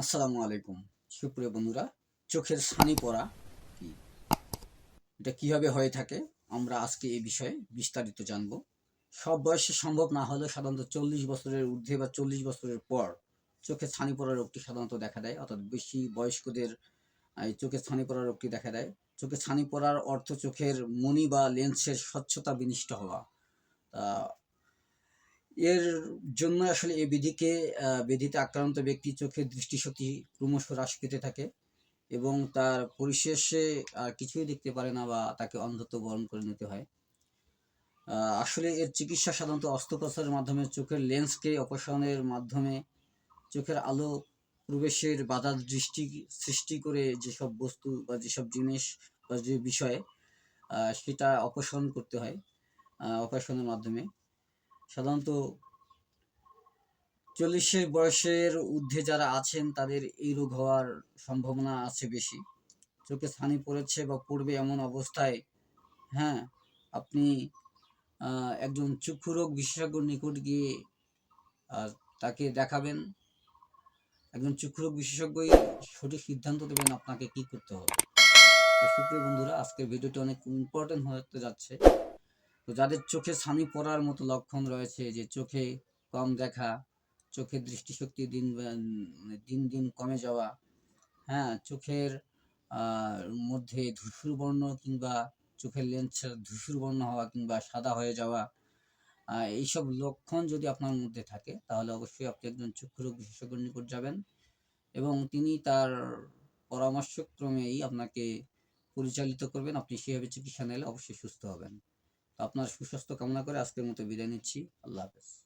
আসসালামু আলাইকুম। সুপ্রিয় বন্ধুরা, চোখের ছানি পড়া কি? এটা কীভাবে হয়ে থাকে? আমরা আজকে এই বিষয়ে বিস্তারিত জানব। সব বয়সে সম্ভব না হলেও সাধারণত চল্লিশ বছরের ঊর্ধ্বে বা চল্লিশ বছরের পর চোখে ছানি পড়া রোগটি সাধারণত দেখা দেয়। অর্থাৎ বেশি বয়স্কদের এই চোখে ছানি পড়া রোগটি দেখা দেয়। চোখে ছানি পড়ার অর্থ চোখের মনি বা লেন্সের স্বচ্ছতা বিনিষ্ট হওয়া। এর জন্য আসলে এই বিধিকে বিধিতে আক্রান্ত ব্যক্তি চোখের দৃষ্টিশক্তি ক্রমশ হ্রাস পেতে থাকে এবং তার পরিশেষে আর কিছুই দেখতে পারে না বা তাকে অন্ধত্ব বরণ করে নিতে হয়। আসলে এর চিকিৎসা সাধারণত অস্ত্রোপচারের মাধ্যমে, চোখের লেন্সকে অপসারণের মাধ্যমে, চোখের আলো প্রবেশের বাধা দৃষ্টি, সৃষ্টি করে যেসব বস্তু বা যেসব জিনিস বা যে বিষয়ে সেটা অপসারণ করতে হয় অপারেশনের মাধ্যমে। সাধারণত চল্লিশের বয়সের ঊর্ধ্বে যারা আছেন, তাদের এই রোগ হওয়ার সম্ভাবনা আছে বেশি। চোখে ছানি পড়েছে বা পড়বে এমন অবস্থায় হ্যাঁ আপনি একজন চক্ষু রোগ বিশেষজ্ঞর নিকট গিয়ে তাকে দেখাবেন। একজন চক্ষু রোগ বিশেষজ্ঞই সঠিক সিদ্ধান্ত দেবেন আপনাকে কি করতে হবে। সুপ্রিয় বন্ধুরা, আজকের ভিডিওটি অনেক ইম্পর্টেন্ট হতে যাচ্ছে। তো যাদের চোখে ছানি পড়ার মতো লক্ষণ রয়েছে, যে চোখে কম দেখা চোখের দৃষ্টিশক্তি দিন বা- দিন দিন কমে যাওয়া হ্যাঁ চোখের মধ্যে ধূসর বর্ণ কিংবা চোখের লেন্স ধূসর বর্ণ হওয়া কিংবা সাদা হয়ে যাওয়া এইসব লক্ষণ যদি আপনার মধ্যে থাকে, তাহলে অবশ্যই আপনি একজন চক্ষু রোগ বিশেষজ্ঞের নিকট যাবেন এবং তিনি তার পরামর্শক্রমেই আপনাকে পরিচালিত করবেন। আপনি সেভাবে চিকিৎসা নিলে অবশ্যই সুস্থ হবেন। আপনার সুস্বাস্থ্য কামনা করে আজকের মতো বিদায় নিচ্ছি। আল্লাহ হাফেজ।